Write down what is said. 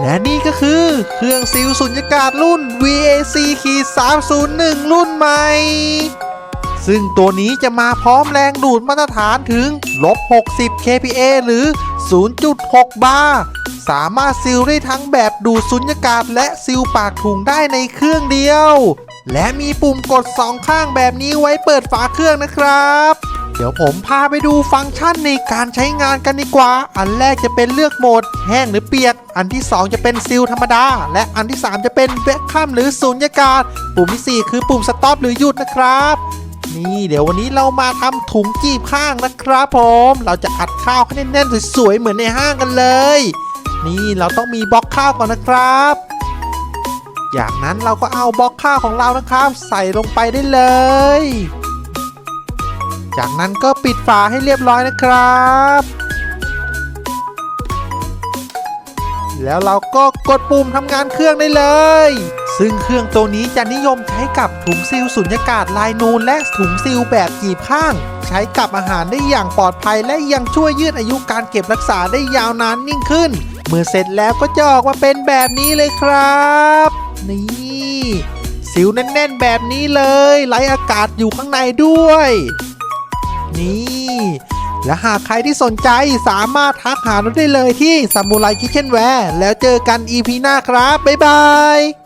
และนี่ก็คือเครื่องซิลสุญญากาศรุ่น VAC 301 รุ่นใหม่ ซึ่งตัวนี้จะมาพร้อมแรงดูดมาตรฐานถึงลบ60 kPa หรือ 0.6 บาร์ สามารถซิลได้ทั้งแบบดูดสุญญากาศและซิลปากถุงได้ในเครื่องเดียว และมีปุ่มกดสองข้างแบบนี้ไว้เปิดฝาเครื่องนะครับ เดี๋ยวผมพาไปดูฟังก์ชันในการใช้งานกันดีกว่า อันแรกจะเป็นเลือกโหมด แห้งหรือเปียก อันที่ 2 จะเป็นซิลธรรมดา และอันที่ 3 จะเป็นเบคคัมหรือสุญญากาศ ปุ่มที่ 4 คือปุ่มสต็อปหรือหยุดนะครับนี่เดี๋ยววันนี้เรามาทำถุงจีบข้างนะครับผม เราจะอัดข้าวให้แน่นๆสวยๆเหมือนในห้างกันเลย นี่เราต้องมีบล็อกข้าวก่อนนะครับจากนั้นเราก็เอาบล็อกข้าวของเรานะครับ ใส่ลงไปได้เลย จากนั้นก็ปิดฝาให้เรียบร้อยนะครับ แล้วเราก็กดปุ่มทำงานเครื่องได้เลย ซึ่งเครื่องตัวนี้จะนิยมใช้กับถุงซิลสุญญากาศลายนูนและถุงซิลแบบจีบข้าง ใช้กับอาหารได้อย่างปลอดภัยและยังช่วยยืดอายุการเก็บรักษาได้ยาวนานยิ่งขึ้น เมื่อเสร็จแล้วก็จะออกมาเป็นแบบนี้เลยครับ นี่ซิลแน่นๆแบบนี้เลยไหลอากาศอยู่ข้างในด้วย นี่ และหากใครที่สนใจสามารถทักหาเราได้เลยที่ Samurai Kitchenware แล้วเจอกัน EP หน้าครับ บ๊ายบาย